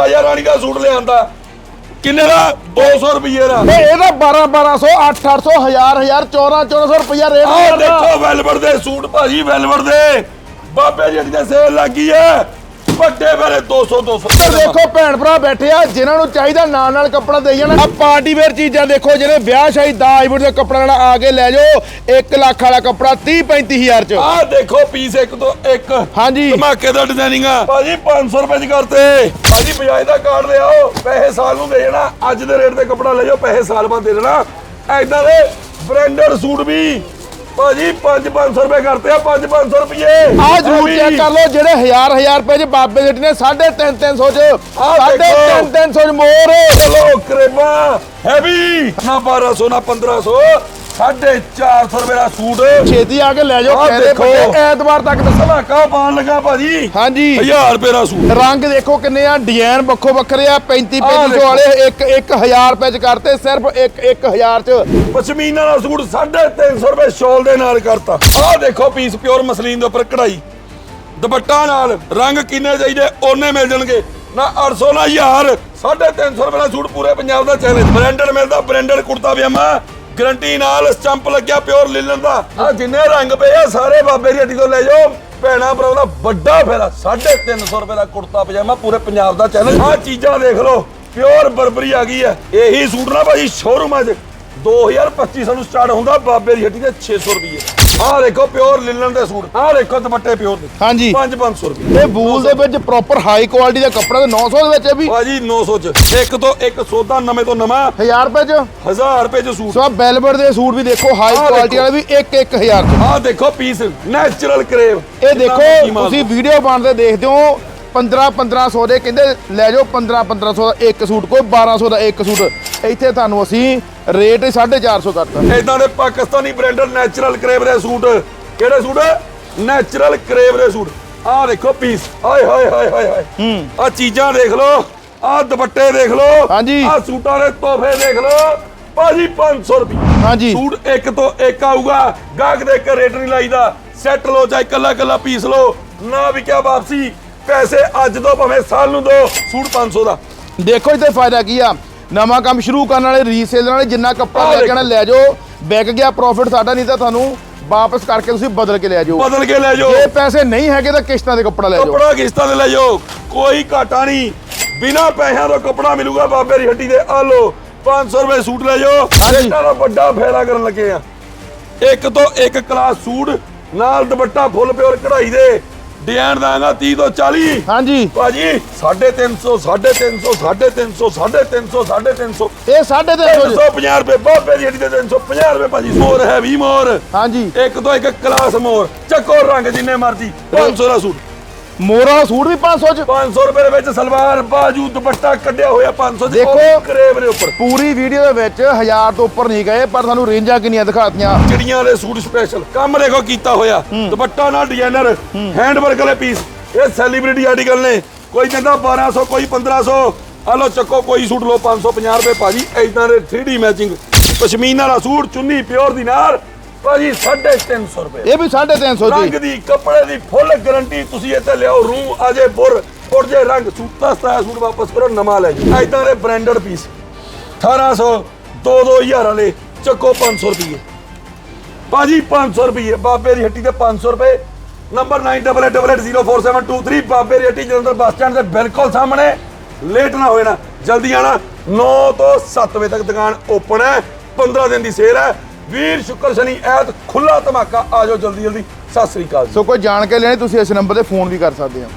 ਰਾਜਾ ਰਾਣੀ ਦਾ ਸੂਟ ਲਿਆਂਦਾ। ਕਿੰਨੇ ਦਾ? 200 ਰੁਪਏ ਦਾ। ਤੇ ਇਹਦਾ 12 1200 8 800 1000 1000 14 1400 ਰੁਪਇਆ ਰੇਟ ਆਹ ਕਰਦਾ। ਦੇਖੋ ਵੈਲਵਰ ਦੇ ਸੂਟ ਭਾਜੀ ਵੈਲਵਰ ਦੇ। ਬਾਬੇ ਜੀ ਦੀ ਸੇਲ ਲੱਗੀ ਹੈ। ਵੱਡੇ ਫੇਰੇ 200 200 ਇੱਧਰ ਦੇਖੋ ਭੈਣ ਭਰਾ ਬੈਠੇ ਆ ਜਿਨ੍ਹਾਂ ਨੂੰ ਚਾਹੀਦਾ ਨਾਲ ਨਾਲ ਕੱਪੜਾ ਦੇਈ ਜਾਣਾ। ਆ ਪਾਰਟੀ ਵੇਅਰ ਚੀਜ਼ਾਂ ਦੇਖੋ ਜਿਹੜੇ ਵਿਆਹ ਸ਼ਾਦੀ ਦਾਜਪੁਰ ਦੇ ਕੱਪੜਾ ਲੈਣਾ ਆ ਕੇ ਲੈ ਜਾਓ 1 ਲੱਖ ਵਾਲਾ ਕੱਪੜਾ 30 35000 ਚ। ਆਹ ਦੇਖੋ ਪੀਸ ਇੱਕ ਤੋਂ ਇੱਕ। ਹਾਂਜੀ। ਧਮਾਕੇ ਦਾ ਡਿਜ਼ਾਈਨਿੰਗ ਆ। ਭਾਜੀ 500 ਰੁਪਏ ਚ ਕਰਤੇ ਭਾਜੀ ਬਜਾਜ ਦਾ ਕਾਰਡ ਲਿਆਓ ਪੈਸੇ ਸਾਲ ਨੂੰ ਦੇ ਜਾਣਾ। ਅੱਜ ਦੇ ਰੇਟ ਤੇ ਕੱਪੜਾ ਲੈ ਜਾਓ ਪੈਸੇ ਸਾਲ ਬਾਅਦ ਦੇ ਦੇਣਾ। ਐਦਾਂ ਦੇ ਬ੍ਰਾਂਡਡ ਸੂਟ ਵੀ ਭਾਜੀ 5-500 ਰੁਪਏ ਕਰਤੇ ਆ 5-500 ਰੁਪਏ ਆ ਜਰੂਰ ਚੈੱਕ ਕਰ ਲਓ ਜਿਹੜੇ 1000 1000 ਰੁਪਏ ਚ ਬਾਬੇ ਦੇ ਨੇ 3.5 300 ਚ ਆਹ 3.5 300 ਚ ਮੋਰ। ਚਲੋ ਕਰੇਬਾ ਹੈਵੀ। ਨਾ 1200 ਨਾ 1500 450 ਰੁਪਏ ਦਾ ਸੂਟ। ਛੇਤੀ ਆ ਕੇ ਲੈ ਜਾਓ ਆਹ ਕਹਿੰਦੇ ਦੇਖੋ। ਐਤਵਾਰ ਤੱਕ ਦੱਸਣਾ ਧਮਾਕਾ ਪਾਣ ਲੱਗਾ ਭਾਜੀ? ਹਾਂਜੀ। 1000 ਰੁਪਏ ਦਾ ਸੂਟ। ਰੰਗ ਦੇਖੋ ਕਿੰਨੇ ਆ ਡਿਜ਼ਾਈਨ ਵੱਖੋ ਵੱਖਰੇ ਆ 35 ਆਹ 3500 ਦੇਖੋ। ਵਾਲੇ 1 1000 ਰੁਪਏ ਚ ਕਰਤੇ ਸਿਰਫ 1 1000 ਚ। ਪਸ਼ਮੀਨਾ ਦਾ ਸੂਟ 350 ਰੁਪਏ ਸ਼ਾਲ ਦੇ ਨਾਲ ਕਰਤਾ। ਆਹ ਦੇਖੋ ਪੀਸ ਪਿਓਰ ਮਸਲੀਨ ਦੇ ਉੱਪਰ ਕਢਾਈ। ਦੁਪੱਟਾ ਨਾਲ ਰੰਗ ਕਿੰਨੇ ਚਾਹੀਦੇ ਉਹਨੇ ਮਿਲ ਜਾਣਗੇ। ਨਾ 800 ਨਾ 1000 350 ਰੁਪਏ ਦਾ ਸੂਟ ਪੂਰੇ ਪੰਜਾਬ ਦਾ ਚੈਲੰਜ ਬ੍ਰਾਂਡਡ ਮਿਲਦਾ ਬ੍ਰਾਂਡਡ ਕੁੜਤਾ ਪਜਾਮਾ ਗਰੰਟੀ ਨਾਲ ਸਟੰਪ ਲੱਗਿਆ ਪਿਓਰ ਲਿਲਨ ਦਾ। ਆ ਜਿੰਨੇ ਰੰਗ ਪਏ ਆ, ਸਾਰੇ ਬਾਬੇ ਦੀ ਹੱਟੀ ਤੋਂ ਲੈ ਜਾਓ। ਭੈਣਾ ਭਰਾ ਦਾ ਵੱਡਾ ਫੇਰਾ 350 ਰੁਪਏ ਦਾ ਕੁੜਤਾ, ਪਜਾਮਾ, ਪੂਰੇ ਪੰਜਾਬ ਦਾ ਚੈਨਲ ਆ ਚੀਜ਼ਾਂ ਦੇਖ ਲਓ, ਪਿਓਰ ਬਰਬਰੀ ਆ ਗਈ ਹੈ। ਇਹੀ ਸੂਟ ਨਾ ਭਾਜੀ ਸ਼ੋਰੂਮਾਂ 'ਚ 2025 ਸਾਨੂੰ ਸਟਾਰਟ ਹੁੰਦਾ ਬਾਬੇ ਦੀ ਹੱਟੀ ਤੇ 600 ਰੁਪਏ ਆਹ ਦੇਖੋ ਪਿਓਰ ਲਿਲਨ ਦੇ ਸੂਟ ਆਹ ਦੇਖੋ ਦੁਪੱਟੇ ਪਿਓਰ ਦੇ। ਹਾਂਜੀ। 5-500 ਰੁਪਏ ਇਹ ਵੂਲ ਦੇ ਵਿੱਚ ਪ੍ਰੋਪਰ ਹਾਈ ਕੁਆਲਿਟੀ ਦਾ ਕੱਪੜਾ ਤੇ 900 ਦੇ ਵਿੱਚ ਇਹ ਵੀ? ਭਾਜੀ 900 ਚ। ਇੱਕ ਤੋਂ ਇੱਕ ਸੌਦਾ ਨਵੇਂ ਤੋਂ ਨਵਾਂ। 1000 ਰੁਪਏ ਚ? 1000 ਰੁਪਏ ਚ ਸੂਟ। ਸੋ ਬੈਲਵਰ ਦੇ ਸੂਟ ਵੀ ਦੇਖੋ ਹਾਈ ਕੁਆਲਿਟੀ। ਵਾਲੇ ਵੀ 1 1000 ਚ। ਆਹ ਦੇਖੋ ਪੀਸ ਨੈਚੁਰਲ ਕਰੇਵ ਇਹ ਦੇਖੋ ਤੁਸੀਂ ਵੀਡੀਓ ਬਣਦੇ ਦੇਖਦੇ ਹੋ 15 1500 ਦੇ ਕਹਿੰਦੇ ਲੈ ਜਾਓ 15 1500 ਦਾ ਇੱਕ ਸੂਟ ਕੋਈ 1200 ਦਾ ਇੱਕ ਸੂਟ। ਇੱਥੇ ਤੁਹਾਨੂੰ ਅਸੀਂ ਰੇਟ 450 ਕਰਤਾ। ਇਦਾਂ ਦੇ ਪਾਕਿਸਤਾਨੀ ਬ੍ਰਾਂਡਡ ਨੈਚੁਰਲ ਕਰੇਵ ਦੇ ਸੂਟ। ਕਿਹੜੇ ਸੂਟ? ਨੈਚੁਰਲ ਕਰੇਵ ਦੇ ਸੂਟ। ਆਹ ਦੇਖੋ ਪੀਸ। ਹਾਏ ਹਾਏ ਹਾਏ ਹਾਏ ਹਾਏ। ਹੂੰ। ਆਹ ਚੀਜ਼ਾਂ ਦੇਖ ਲਓ। ਆਹ ਦੁਪੱਟੇ ਦੇਖ ਲਓ। ਹਾਂਜੀ। ਆਹ ਸੂਟਾਂ ਦੇ ਤੋਹਫੇ ਦੇਖ ਲਓ। ਭਾਜੀ 500 ਰੁਪਏ ਹਾਂਜੀ। ਸੂਟ ਇੱਕ ਤੋਂ ਇੱਕ ਆਊਗਾ। ਗਾਹਕ ਦੇ ਕੇ ਰੇਟ ਨਹੀਂ ਲਾਈਦਾ। ਸੈੱਟ ਲਓ ਚਾਹੇ ਕੱਲਾ ਕੱਲਾ ਪੀਸ ਲਓ। ਨਾ ਵੀ ਕਿਆ ਵਾਪਸੀ। ਪੈਸੇ ਅੱਜ ਤੋਂ ਭਾਵੇਂ ਸਾਲ ਨੂੰ ਦੋ ਸੂਟ 500 ਦਾ। ਦੇਖੋ ਇੱਥੇ ਫਾਇਦਾ ਕੀ ਆ? ਨਵਾਂ ਕੰਮ ਸ਼ੁਰੂ ਕਰਨ ਵਾਲੇ ਰੀਸੇਲਰ ਵਾਲੇ ਜਿੰਨਾ ਕੱਪੜਾ ਲੈ ਕੇ। ਲੈ ਜਾਓ। ਵਿਕ ਗਿਆ ਪ੍ਰੋਫਿਟ ਸਾਡਾ ਨਹੀਂ ਤਾਂ ਤੁਹਾਨੂੰ ਵਾਪਸ ਕਰਕੇ ਤੁਸੀਂ ਬਦਲ ਕੇ ਲੈ ਜਾਓ। ਬਦਲ ਕੇ ਲੈ ਜਾਓ। ਜੇ ਪੈਸੇ ਨਹੀਂ ਹੈਗੇ ਤਾਂ ਕਿਸ਼ਤਾਂ ਦੇ ਕੱਪੜਾ ਲੈ ਜਾਓ। ਕੱਪੜਾ ਕਿਸ਼ਤਾਂ ਤੇ ਲੈ ਜਾਓ। ਕੋਈ ਘਾਟਾ ਨਹੀਂ। ਬਿਨਾ ਪੈਸਿਆਂ ਤੋਂ ਕੱਪੜਾ ਮਿਲੂਗਾ ਬਾਬੇ ਦੀ ਹੱਟੀ ਦੇ ਆ ਲਓ 500 ਰੁਪਏ ਸੂਟ ਲੈ ਜਾਓ। ਰੇਟਾਂ ਦਾ ਵੱਡਾ ਫਾਇਦਾ ਕਰਨ ਲੱਗੇ ਆ। ਇੱਕ ਤੋਂ ਇੱਕ ਕਲਾਸ ਸੂਟ ਨਾਲ ਦੁਪੱਟਾ ਫੁੱਲ ਪਿਓਰ ਕਢਾਈ ਦੇ। ਡਿਜ਼ਾਈਨ ਦਾਂਗਾ 30 ਤੋਂ 40 ਹਾਂਜੀ। ਭਾਜੀ 350 350 350 350 350 ਇਹ 350 350 ਰੁਪਏ ਬਾਬੇ ਦੀ ਹੱਟੀ ਦੇ 350 ਰੁਪਏ ਭਾਜੀ ਮੋਰ ਹੈਵੀ ਮੋਰ। ਹਾਂਜੀ। ਇੱਕ ਤੋਂ ਇੱਕ ਕਲਾਸ ਮੋਰ। ਚੱਕੋ ਰੰਗ ਜਿੰਨੇ ਮਰਜ਼ੀ 500 ਦਾ ਸੂਟ। ਮੋਰਾ ਦਾ ਸੂਟ ਵੀ 500 ਚ। 500 ਰੁਪਏ ਦੇ ਵਿੱਚ ਸਲਵਾਰ ਬਾਜੂ ਦੁਪੱਟਾ ਕੱਢਿਆ ਹੋਇਆ 500 ਚ ਦੇਖੋ। ਕਰੇਬ ਦੇ ਉੱਪਰ। ਪੂਰੀ ਵੀਡੀਓ ਦੇ ਵਿੱਚ 1000 ਤੋਂ ਉੱਪਰ ਨਹੀਂ ਗਏ ਪਰ ਸਾਨੂੰ ਰੇਂਜਾਂ ਕਿੰਨੀਆਂ ਦਿਖਾਤੀਆਂ। ਚਿੜੀਆਂ ਦੇ ਸੂਟ ਸਪੈਸ਼ਲ ਕੰਮ ਦੇਖੋ ਕੀਤਾ ਹੋਇਆ। ਦੁਪੱਟਾ ਨਾਲ ਡਿਜ਼ਾਈਨਰ ਹੈਂਡ ਵਰਕ ਵਾਲੇ ਪੀਸ ਇਹ ਸੈਲੀਬ੍ਰਿਟੀ ਆਰਟੀਕਲ ਨੇ। ਕੋਈ ਕਹਿੰਦਾ 1200 ਕੋਈ 1500 ਆ ਲਓ ਚੱਕੋ ਕੋਈ ਸੂਟ ਲਓ 550 ਰੁਪਏ। ਭਾਜੀ ਐਦਾਂ ਦੇ 3D ਮੈਚਿੰਗ ਪਸ਼ਮੀਨਾ ਦਾ ਸੂਟ ਚੁੰਨੀ ਪਿਓਰ ਦੀ ਨਾਲ ਭਾਜੀ 350 ਰੁਪਏ। ਇਹ ਵੀ 350 ਰੰਗ ਜੀ। ਦੀ ਕੱਪੜੇ ਦੀ ਫੁੱਲ ਗਾਰੰਟੀ ਤੁਸੀਂ ਇੱਥੇ ਲਿਆਓ। ਰੂ ਅਜੇ ਬੁਰ ਉੜ ਜੇ ਰੰਗ ਸੂਟਾ ਸਤਾਇਆ ਸੂਟ ਵਾਪਸ ਕਰੋ ਨਵਾਂ ਲੈ ਜਾਓ। ਐਦਾਂ ਦੇ ਬ੍ਰਾਂਡਡ ਪੀਸ 1800 2 2000 ਵਾਲੇ ਚੱਕੋ 500 ਰੁਪਏ ਬਾਜੀ 500 ਰੁਪਏ ਬਾਬੇ ਦੀ ਹੱਟੀ ਤੇ 500 ਰੁਪਏ। ਨੰਬਰ 9888047223 ਬਾਬੇ ਦੀ ਹੱਟੀ ਜਲੰਧਰ ਬੱਸ ਸਟੈਂਡ ਦੇ ਬਿਲਕੁਲ ਸਾਹਮਣੇ। ਲੇਟ ਨਾ ਹੋਏ ਨਾ। ਜਲਦੀ ਆਣਾ। 9 ਤੋਂ 7 ਵਜੇ ਤੱਕ ਦੁਕਾਨ ਓਪਨ ਹੈ। 15 ਦਿਨ ਦੀ ਸੇਲ ਹੈ। ਵੀਰ ਸ਼ੁੱਕਰ ਸ਼ਨੀ, ਐਤ ਖੁੱਲਾ ਧਮਾਕਾ, ਆ ਜਾਓ ਜਲਦੀ ਜਲਦੀ ਸਤਿ ਸ੍ਰੀ ਅਕਾਲ ਸੋ ਕੋਈ ਜਾਣ ਕੇ ਲੈਣੀ ਤੁਸੀਂ ਇਸ ਨੰਬਰ ਤੇ ਫੋਨ ਵੀ ਕਰ ਸਕਦੇ ਹੋ।